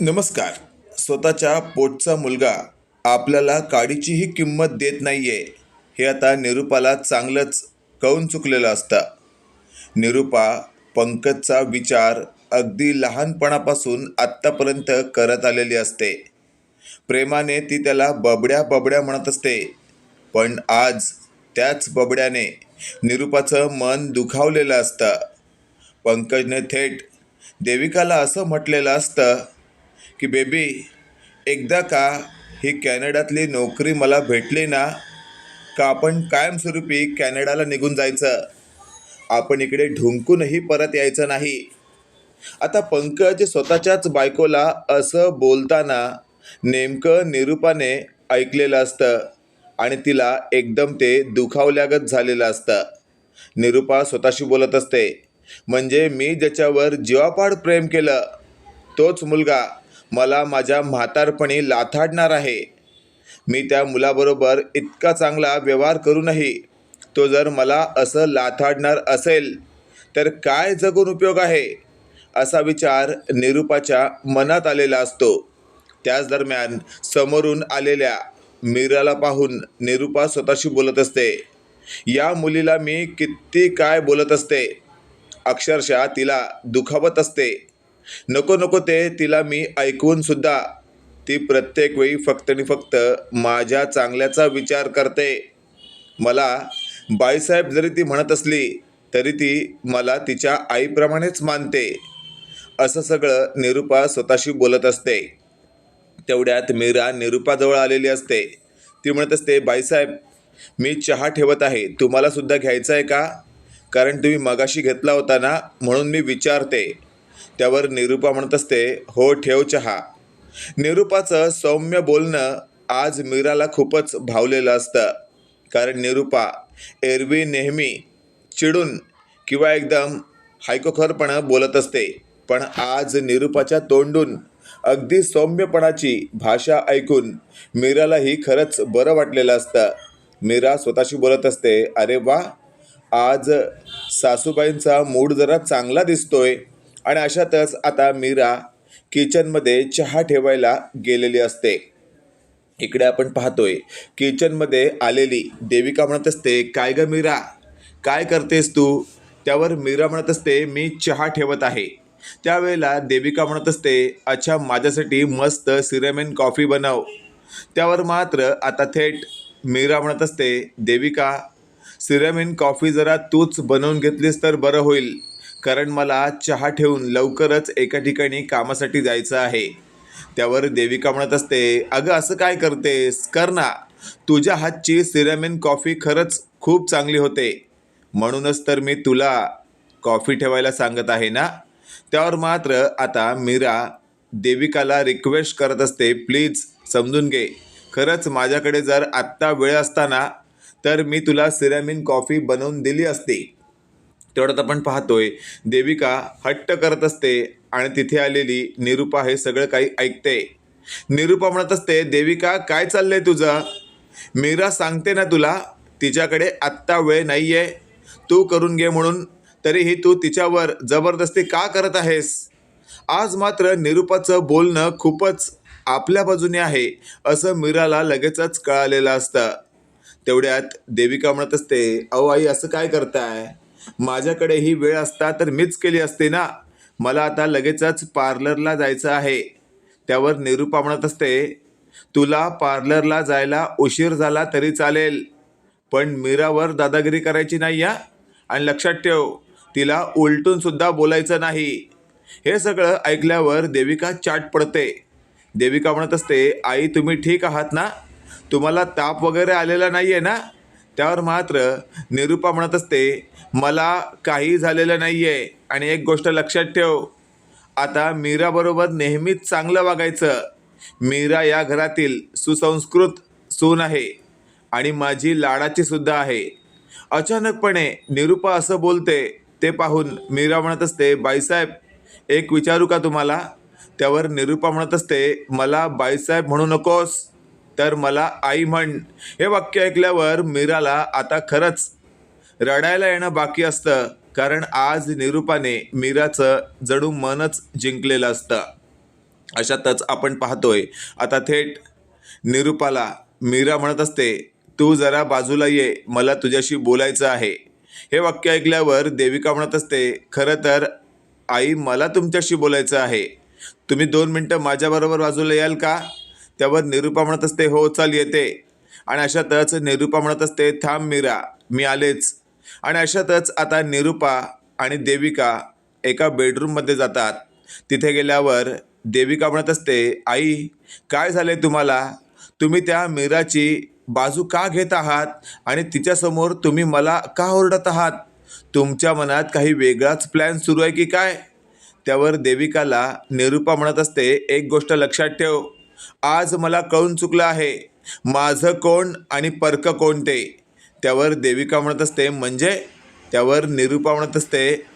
नमस्कार. स्वतःच्या पोटचा मुलगा आपल्याला काडीचीही किंमत देत नाही आहे हे आता निरूपाला चांगलंच कळून चुकलेलं असतं. निरूपा पंकजचा विचार अगदी लहानपणापासून आत्तापर्यंत करत आलेली असते. प्रेमाने ती त्याला बबड्या बबड्या म्हणत असते. पण आज त्याच बबड्याने निरूपाचं मन दुखावलेलं असतं. पंकजने थेट देविकाला असं म्हटलेलं असतं की बेबी एकदा का ही कॅनडातली नोकरी मला भेटली ना का आपण कायमस्वरूपी कॅनडाला निघून जायचं? आपण इकडे ढुंकूनही परत यायचं नाही. आता पंकज स्वतःच्याच बायकोला असं बोलताना नेमकं निरूपाने ऐकलेलं असतं आणि तिला एकदम ते दुखावल्यागत झालेलं असतं. निरूपा स्वतःशी बोलत असते म्हणजे मी ज्याच्यावर जीवापाड प्रेम केलं तोच मुलगा मला माझ्या म्हातारपणी लाथाडणार आहे. मी त्या मुलाबरोबर इतका चांगला व्यवहार करूनही तो जर मला असं लाथाडणार असेल तर काय जगून उपयोग आहे? असा विचार निरूपाच्या मनात आलेला असतो. त्याच दरम्यान समोरून आलेल्या मीराला पाहून निरूपा स्वतःशी बोलत असते. या मुलीला मी किती काय बोलत असते? अक्षरशः तिला दुखावत असते. नको नको ते तिला मी ऐकून सुद्धा ती प्रत्येक वेळी फक्त आणि फक्त माझ्या चांगल्याचा विचार करते. मला बाईसाहेब जरी ती म्हणत असली तरी ती मला तिच्या आईप्रमाणेच मानते. असं सगळं निरूपा स्वतःशी बोलत असते. तेवढ्यात मीरा निरूपाजवळ आलेली असते. ती म्हणत असते बाईसाहेब मी चहा ठेवत आहे. तुम्हाला सुद्धा घ्यायचा आहे का? कारण तुम्ही मगाशी घेतला होता ना म्हणून मी विचारते. त्यावर निरूपा म्हणत असते हो ठेव चहा. निरूपाचं सौम्य बोलणं आज मीराला खूपच भावलेलं असतं. कारण निरूपा एरवी नेहमी चिडून किंवा एकदम हायकोखरपणं बोलत असते. पण आज निरूपाच्या तोंडून अगदी सौम्यपणाची भाषा ऐकून मीरालाही खरंच बरं वाटलेलं असतं. मीरा स्वतःशी बोलत असते अरे वा आज सासूबाईंचा मूड जरा चांगला दिसतोय. आणि अशातच आता मीरा किचनमध्ये चहा ठेवायला गेलेली असते. इकडे आपण पाहतोय किचनमध्ये आलेली देविका म्हणत असते काय ग मीरा? काय करतेस तू? त्यावर मीरा म्हणत असते मी चहा ठेवत आहे. त्यावेळेला देविका म्हणत असते अच्छा माझ्यासाठी मस्त सिरेमेन कॉफी बनव. त्यावर मात्र आता थेट मीरा म्हणत असते देविका सिरेमेन कॉफी जरा तूच बनवून घेतलीस तर बरं होईल. कारण मला चहा ठेवून लवकरच एका ठिकाणी कामासाठी जायचं आहे. त्यावर देविका म्हणत असते अगं असं काय करतेस? कर ना. तुझ्या हातची सिरॅमिन कॉफी खरंच खूप चांगली होते. म्हणूनच तर मी तुला कॉफी ठेवायला सांगत आहे ना? त्यावर मात्र आता मीरा देविकाला रिक्वेस्ट करत असते प्लीज समजून घे. खरंच माझ्याकडे जर आत्ता वेळ असताना तर मी तुला सिरामिन कॉफी बनवून दिली असती. तेवढ्यात आपण पाहतोय देविका हट्ट करत असते आणि तिथे आलेली निरूपा हे सगळं काही ऐकते. निरूपा म्हणत असते देविका काय चाललंय तुझं? मीरा सांगते ना तुला तिच्याकडे आत्ता वेळ नाही आहे तू करून घे म्हणून तरीही तू तिच्यावर जबरदस्ती का करत आहेस? आज मात्र निरूपाचं बोलणं खूपच आपल्या बाजूने आहे असं मीराला लगेचच कळालेलं असतं. तेवढ्यात देविका म्हणत असते अहो आई असं काय करताय? माझ्याकडे ही वेळ असता तर मीच केली असते ना? मला आता लगेचच पार्लरला जायचं आहे. त्यावर निरूपा म्हणत असते तुला पार्लरला जायला उशीर झाला तरी चालेल पण मीरावर दादागिरी करायची नाही या आणि लक्षात ठेव तिला उलटून सुद्धा बोलायचं नाही. हे सगळं ऐकल्यावर देविका चाट पडते. देविका म्हणत असते आई तुम्ही ठीक आहात ना? तुम्हाला ताप वगैरे आलेला नाही आहे ना? त्यावर मात्र निरूपा म्हणत असते मला काही झालेलं नाही आहे आणि एक गोष्ट लक्षात ठेव. आता मीराबरोबर नेहमीच चांगलं वागायचं. मीरा या घरातील सुसंस्कृत सून आहे. आणि माझी लाडाची सुद्धा आहे. अचानकपणे निरूपा असं बोलते ते पाहून मीरा म्हणत असते बाईसाहेब एक विचारू का तुम्हाला? त्यावर निरूपा म्हणत असते मला बाईसाहेब म्हणू नकोस. तर मला आई म्हण. हे वाक्य ऐकल्यावर मीराला आता खरंच रडायला येणं बाकी असतं कारण आज निरूपाने मीराचं जणू मनच जिंकलेलं असतं. अशातच आपण पाहतोय आता थेट निरुपाला मीरा म्हणत असते तू जरा बाजूला ये मला तुझ्याशी बोलायचं आहे. हे वाक्य ऐकल्यावर देविका म्हणत असते खरं तर आई मला तुमच्याशी बोलायचं आहे. तुम्ही दोन मिनटं माझ्याबरोबर बाजूला याल का? त्यावर निरुपा म्हणत असते हो चाल येते. आणि अशातच निरुपा म्हणत असते थांब मीरा मी आलेच. आणि अशातच आता निरुपा आणि देविका एका बेडरूममध्ये जातात. तिथे गेल्यावर देविका म्हणत असते आई काय झाले तुम्हाला? तुम्ही त्या मीराची बाजू का घेत आहात? आणि तिच्यासमोर तुम्ही मला का ओरडत आहात? तुमच्या मनात काही वेगळाच प्लॅन सुरू आहे की काय? त्यावर देविकाला निरुपा म्हणत असते एक गोष्ट लक्षात ठेव. आज मला कळून चुकलं आहे. माझं कोण आणि पर्क कोण ते त्यावर देविका म्हणत असते म्हणजे? त्यावर निरुपा म्हणत असते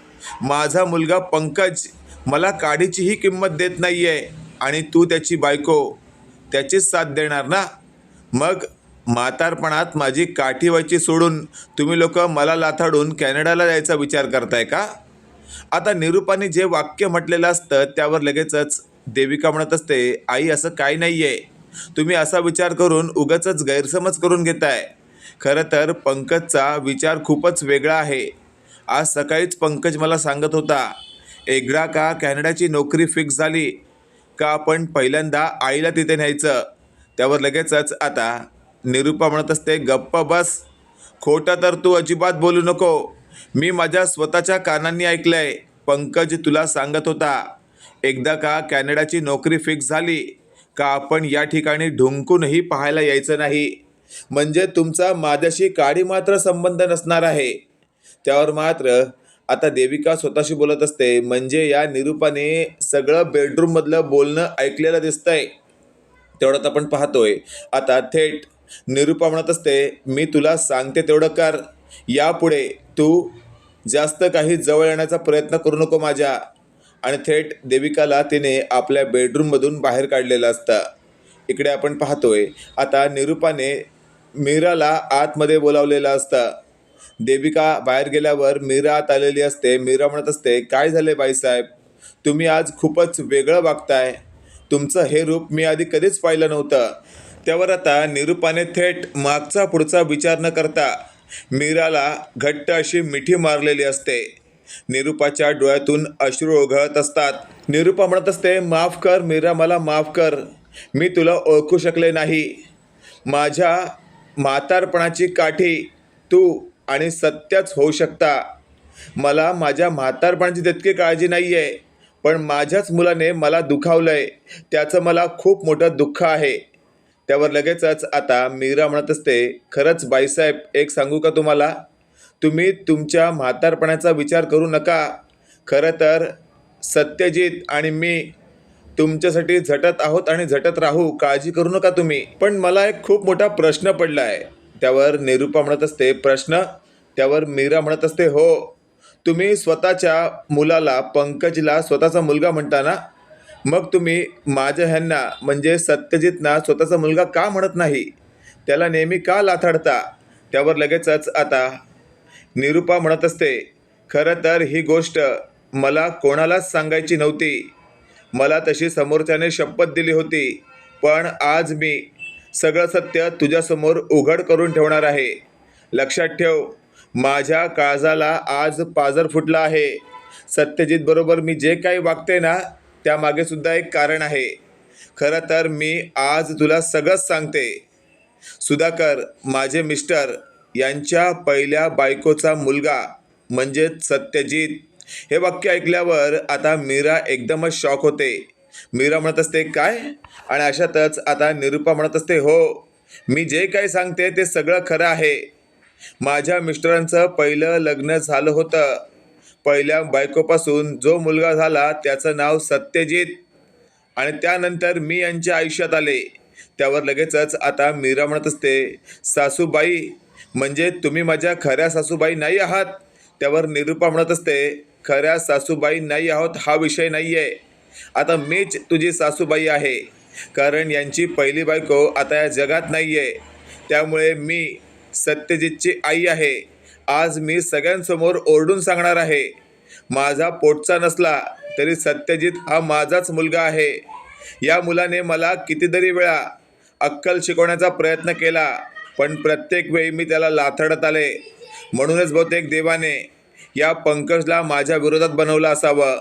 माझा मुलगा पंकज मला काडीचीही किंमत देत नाही आहे आणि तू त्याची बायको त्याचीच साथ देणार ना? मग म्हातारपणात माझी काठी व्हायची सोडून तुम्ही लोक मला लाथाडून कॅनडाला जायचा विचार करताय का? आता निरूपाने जे वाक्य म्हटलेलं असतं त्यावर लगेचच देविका म्हणत असते आई असं काही नाही आहे तुम्ही असा विचार करून उगाचच गैरसमज करून घेताय. खरं तर पंकजचा विचार खूपच वेगळा आहे. आज सकाळीच पंकज मला सांगत होता एकदा का कॅनडाची नोकरी फिक्स झाली? का आपण पहिल्यांदा आईला तिथे न्यायचं? त्यावर लगेचच आता निरुपा म्हणत असते गप्प बस. खोटं तर तू अजिबात बोलू नको. मी माझ्या स्वतःच्या कानांनी ऐकलंय. पंकज तुला सांगत होता एकदा का कॅनडाची नोकरी फिक्स झाली? का आपण या ठिकाणी ढुंकूनही पाहायला यायचं नाही? म्हणजे तुमचा माझ्याशी काळी मात्र संबंध नसणार आहे. त्यावर मात्र आता देविका स्वतःशी बोलत असते. म्हणजे या निरूपाने सगळं बेडरूममधलं बोलणं ऐकलेलं दिसतंय. तेवढ्यात आपण पाहतोय. आता थेट निरूपा म्हणत असते मी तुला सांगते तेवढं कर. यापुढे तू जास्त काही जवळ येण्याचा प्रयत्न करू नको माझ्या. आणि थेट देविकाला तिने आपल्या बेडरूममधून बाहेर काढलेलं असतं. इकडे आपण पाहतोय आता निरूपाने मीराला आतमध्ये बोलावलेलं असतं. देविका बाहेर गेल्यावर मीरा आत आलेली असते. मीरा म्हणत असते काय झाले बाईसाहेब? तुम्ही आज खूपच वेगळं वागताय. तुमचं हे रूप मी आधी कधीच पाहिलं नव्हतं. त्यावर आता निरूपाने थेट मागचा पुढचा विचार न करता मीराला घट्ट अशी मिठी मारलेली असते. निरूपाच्या डोळ्यातून अश्रू ओघळत असतात. निरूपा म्हणत असते माफ कर मीरा मला माफ कर. मी तुला ओळखू शकले नाही. माझ्या म्हातारपणाची काठी तू आणि सत्यच होऊ शकता. मला माझ्या म्हातारपणाची तितकी काळजी नाही आहे पण माझ्याच मुलाने मला दुखावलंय. त्याचं मला खूप मोठं दुःख आहे. त्यावर लगेचच आता मीरा म्हणत असते खरंच बाईसाहेब एक सांगू का तुम्हाला? तुम्ही तुमच्या म्हातारपणाचा विचार करू नका. खरं तर सत्यजित आणि मी तुमच्यासाठी झटत आहोत आणि झटत राहू काळजी करू नका तुम्ही. पण मला एक खूप मोठा प्रश्न पडला आहे त्यावर निरूपा म्हणत असते प्रश्न? त्यावर मीरा म्हणत असते हो. तुम्ही स्वतःच्या मुलाला पंकजला स्वतःचा मुलगा म्हणता ना? मग तुम्ही माझ्या ह्यांना म्हणजे सत्यजितना स्वतःचा मुलगा का म्हणत नाही? त्याला नेहमी का लाथाडता त्यावर लगेचच आता निरूपा म्हणत असते खरं तर ही गोष्ट मला कोणालाच सांगायची नव्हती. मला तशी समोरच्याने शपथ दिली होती. पण आज मी सगळं सत्य तुझ्यासमोर उघड करून ठेवणार आहे. लक्षात ठेव माझ्या काळजाला आज पाजर फुटला आहे. सत्यजित बरोबर मी जे काही वागते ना त्यामागे सुद्धा एक कारण आहे. खरं तर मी आज तुला सगळंच सांगते. सुधाकर माझे मिस्टर यांच्या पहिल्या बायकोचा मुलगा म्हणजेच सत्यजित. हे वाक्य ऐकल्यावर आता मीरा एकदमच शॉक होते. मीरा म्हणत असते काय? आणि अशातच आता निरूपा म्हणत असते हो मी जे काही सांगते ते सगळं खरं आहे. माझ्या मिस्टरांचं पहिलं लग्न झालं होतं. पहिल्या बायकोपासून जो मुलगा झाला त्याचं नाव सत्यजित. आणि त्यानंतर मी यांच्या आयुष्यात आले. त्यावर लगेचच आता मीरा म्हणत असते सासूबाई म्हणजे तुम्ही माझ्या खऱ्या सासूबाई नाही आहात? त्यावर निरूपा म्हणत असते खऱ्या सासूबाई नाही आहोत हा विषय नाही आहे आता मीच तुझी सासूबाई आहे. कारण यांची पहिली बायको आता या जगात नाही आहे त्यामुळे मी सत्यजितची आई आहे. आज मी सगळ्यांसमोर ओरडून सांगणार आहे. माझा पोटचा नसला तरी सत्यजित हा माझाच मुलगा आहे. या मुलाने मला कितीतरी वेळा अक्कल शिकवण्याचा प्रयत्न केला पण प्रत्येक वेळी मी त्याला लाथडत आले. म्हणूनच बहुतेक देवाने या पंकजला माझ्या विरोधात बनवलं असावं.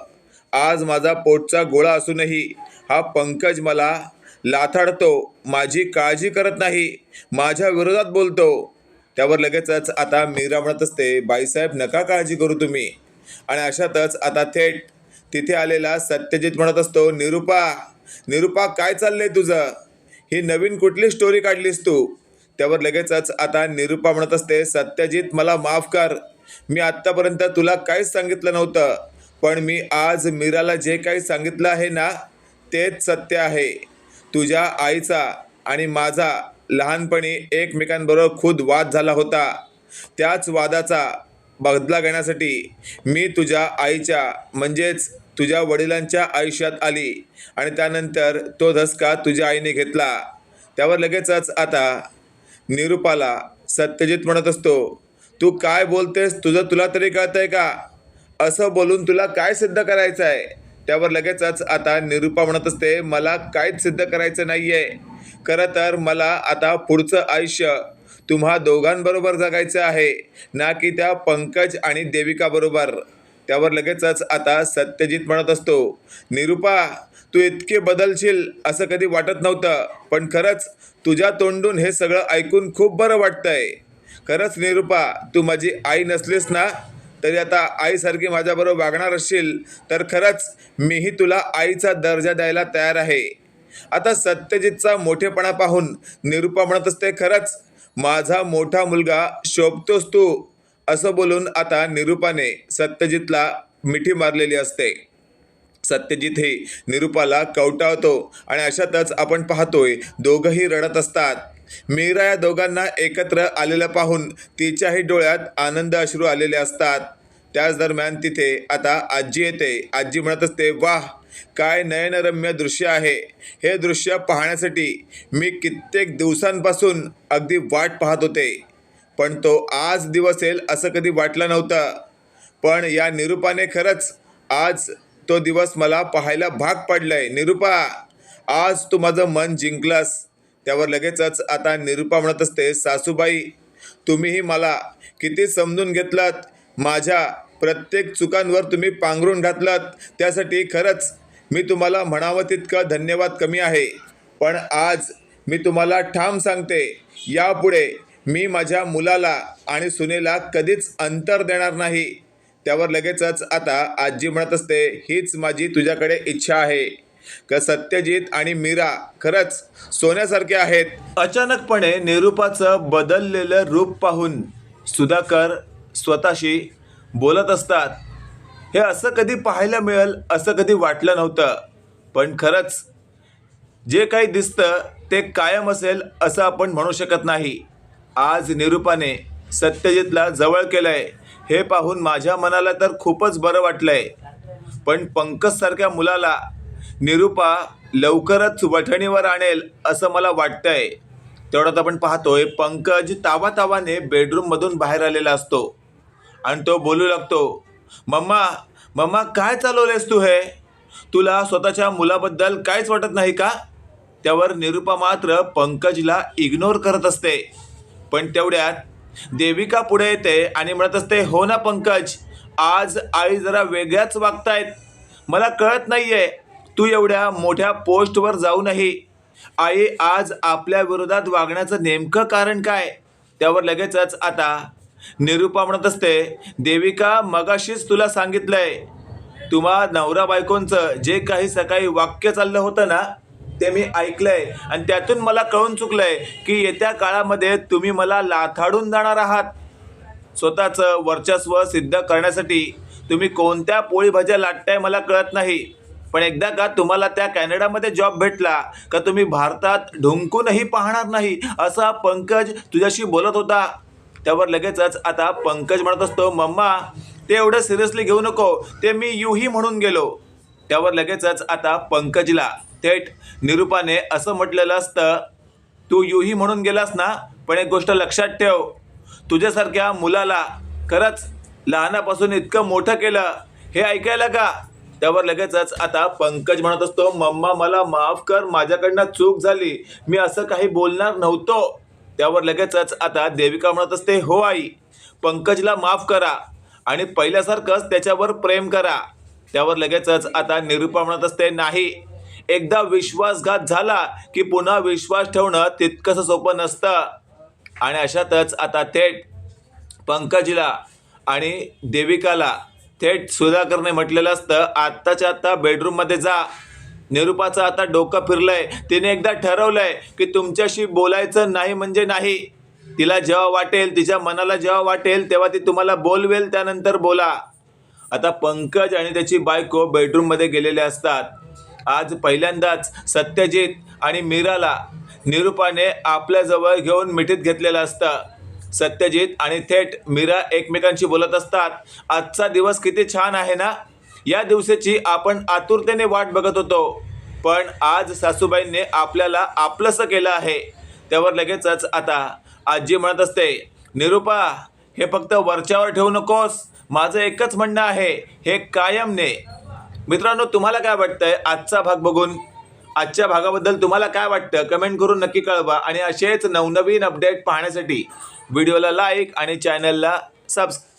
आज माझा पोटचा गोळा असूनही हा पंकज मला लाथाडतो माझी काळजी करत नाही माझ्या विरोधात बोलतो. त्यावर लगेचच आता मीरा म्हणत असते बाईसाहेब नका काळजी करू तुम्ही. आणि अशातच आता थेट तिथे आलेला सत्यजित म्हणत असतो निरुपा निरुपा काय चाललंय तुझं? ही नवीन कुठली स्टोरी काढलीस तू? त्यावर लगेचच आता निरुपा म्हणत असते सत्यजित मला माफ कर. मी आत्तापर्यंत तुला काहीच सांगितलं नव्हतं पण मी आज मीराला जे काही सांगितलं आहे ना तेच सत्य आहे. तुझ्या आईचा आणि माझा लहानपणी एकमेकांबरोबर खुद वाद झाला होता. त्याच वादाचा बदला घेण्यासाठी मी तुझ्या आईच्या म्हणजेच तुझ्या वडिलांच्या आयुष्यात आली आणि त्यानंतर तो धसका तुझ्या आईने घेतला. त्यावर लगेचच आता निरुपाला सत्यजित म्हणत असतो तू काय बोलतेस? तुझं तुला तरी कळतंय का? असं बोलून तुला काय सिद्ध करायचं आहे त्यावर लगेचच आता निरुपा म्हणत असते मला काहीच सिद्ध करायचं नाही आहे खरं तर मला आता पुढचं आयुष्य तुम्हा दोघांबरोबर जगायचं आहे ना की त्या पंकज आणि देविकाबरोबर त्यावर लगेचच आता सत्यजित म्हणत असतो निरुपा तू इतके बदलशील असं कधी वाटत नव्हतं पण खरंच तुझ्या तोंडून हे सगळं ऐकून खूप बरं वाटतंय. खरंच निरुपा तू माझी आई नसलीस ना तरी आता आईसारखी माझ्याबरोबर वागणार असशील तर खरंच मीही तुला आईचा दर्जा द्यायला तयार आहे. आता सत्यजितचा मोठेपणा पाहून निरुपा म्हणत असते खरंच माझा मोठा मुलगा शोभतोस तू असं बोलून आता निरुपाने सत्यजितला मिठी मारलेली असते. सत्यजित हे निरुपाला कवटावतो आणि अशातच आपण पाहतोय दोघंही रडत असतात. मीरा या दोघांना एकत्र आलेलं पाहून तिच्याही डोळ्यात आनंद अश्रू आलेले असतात. त्याच दरम्यान तिथे आता आजी येते. आजी म्हणत असते वाह काय नयनरम्य दृश्य आहे. हे दृश्य पाहण्यासाठी मी कित्येक दिवसांपासून अगदी वाट पाहत होते. पण तो आज दिवस येईल असं कधी वाटलं नव्हतं. पण या निरुपाने खरंच आज तो दिवस मला पाहायला भाग पडलाय. निरुपा आज तू माझं मन जिंकलास. त्यावर लगेचच आता निरुपा म्हणत असते सासूबाई तुम्हीही मला किती समजून घेतलात? माझ्या प्रत्येक चुकांवर तुम्ही पांघरून घातलात. त्यासाठी खरंच मी तुम्हाला म्हणावं तितकं धन्यवाद कमी आहे. पण आज मी तुम्हाला ठाम सांगते यापुढे मी माझ्या मुलाला आणि सुनेला कधीच अंतर देणार नाही. त्यावर लगेचच आता आजी म्हणत असते हीच माझी तुझ्याकडे इच्छा आहे. का सत्यजित आणि मीरा खरंच सोन्यासारखे आहेत? अचानकपणे निरूपाचं बदललेलं रूप पाहून सुधाकर स्वतःशी बोलत असतात. हे असं कधी पाहायला मिळेल असं कधी वाटलं नव्हतं. पण खरंच जे काही दिसतं ते कायम असेल असं आपण म्हणू शकत नाही. आज निरूपाने सत्यजितला जवळ केलंय. हे पाहून माझ्या मनाला तर खूपच बरं वाटलंय. पण पंकजसारख्या मुलाला निरूपा लवकरच वठणीवर आणेल असं मला वाटतंय. तेवढ्यात आपण पाहतोय पंकज तावातावाने बेडरूममधून बाहेर आलेला असतो. आणि तो बोलू लागतो मम्मा मम्मा काय चालवलेस तू हे? तुला स्वतःच्या मुलाबद्दल काहीच वाटत नाही का? त्यावर निरुपा मात्र पंकजला इग्नोर करत असते. पण तेवढ्यात देविका पुढे येते आणि म्हणत असते हो ना पंकज आज आई जरा वेगळ्याच वागतायत. मला कळत नाही आहे तू एवढ्या मोठ्या पोस्टवर जाऊनही आई आज आपल्या विरोधात वागण्याचं नेमकं कारण काय? त्यावर लगेचच आता निरुपा म्हणत असते देविका मगाशीच तुला सांगितलंय तुम्हा नवरा बायकोंचं जे काही सकाळी वाक्य चाललं होतं ना ते मी ऐकलंय. आणि त्यातून मला कळून चुकलंय की येत्या काळामध्ये तुम्ही मला लाथाडून जाणार आहात. स्वतःचं वर्चस्व सिद्ध करण्यासाठी तुम्ही कोणत्या पोळी भाज्या लाटताय मला कळत नाही. पण एकदा का तुम्हाला त्या कॅनडामध्ये जॉब भेटला का तुम्ही भारतात ढुंकूनही पाहणार नाही असा पंकज तुझ्याशी बोलत होता. त्यावर लगेचच आता पंकज म्हणत असतो मम्मा ते एवढं सिरियसली घेऊ नको ते मी यूही म्हणून गेलो. त्यावर लगेचच आता पंकजला थेट निरूपाने असं म्हटलेलं असतं तू यूही म्हणून गेलास ना पण एक गोष्ट लक्षात ठेव तुझ्यासारख्या मुलाला खरंच लहानापासून इतकं मोठं केलं हे ऐकायला का? त्यावर लगेचच आता पंकज म्हणत असतो मम्मा मला माफ कर माझ्याकडनं चूक झाली. मी असं काही बोलणार नव्हतो. त्यावर लगेचच आता देविका म्हणत असते हो आई पंकजला माफ करा आणि पहिल्यासारखंच त्याच्यावर प्रेम करा. त्यावर लगेचच आता निरूपा म्हणत असते नाही एकदा विश्वासघात झाला की पुन्हा विश्वास ठेवणं तितकंसं सोपं नसतं. आणि अशातच आता थेट पंकजला आणि देविकाला थेट सुधाकरने म्हटलेलं असतं आत्ताच्या आत्ता बेडरूममध्ये जा. निरूपाचं आता डोकं फिरलंय. तिने एकदा ठरवलंय की तुमच्याशी बोलायचं नाही म्हणजे नाही. तिला जेव्हा वाटेल तिच्या मनाला जेव्हा वाटेल तेव्हा ती तुम्हाला बोलवेल त्यानंतर बोला. आता पंकज आणि त्याची बायको बेडरूममध्ये गेलेले असतात. आज पहिल्यांदाच सत्यजित आणि मीराला निरूपाने आपल्याजवळ घेऊन मिठीत घेतलेलं असतं. सत्यजित आणि थेट मीरा एकमेकांशी बोलत असतात. आजचा दिवस किती छान आहे ना? या दिवसाची आपण आतुरतेने वाट बघत होतो. पण आज सासूबाईंनी आपल्याला आपलंसं केलं आहे. त्यावर लगेचच आता आजी म्हणत असते निरूपा हे फक्त वरच्यावर ठेवू नकोस. माझं एकच म्हणणं आहे हे कायम ने मित्रांनो तुम्हाला काय वाटतंय? आजचा भाग बघून आजच्या भागाबद्दल तुम्हाला काय वाटतं? कमेंट करून नक्की कळवा आणि असेच नवनवीन अपडेट पाहण्यासाठी व्हिडिओला लाईक आणि चॅनलला सबस्क्राईब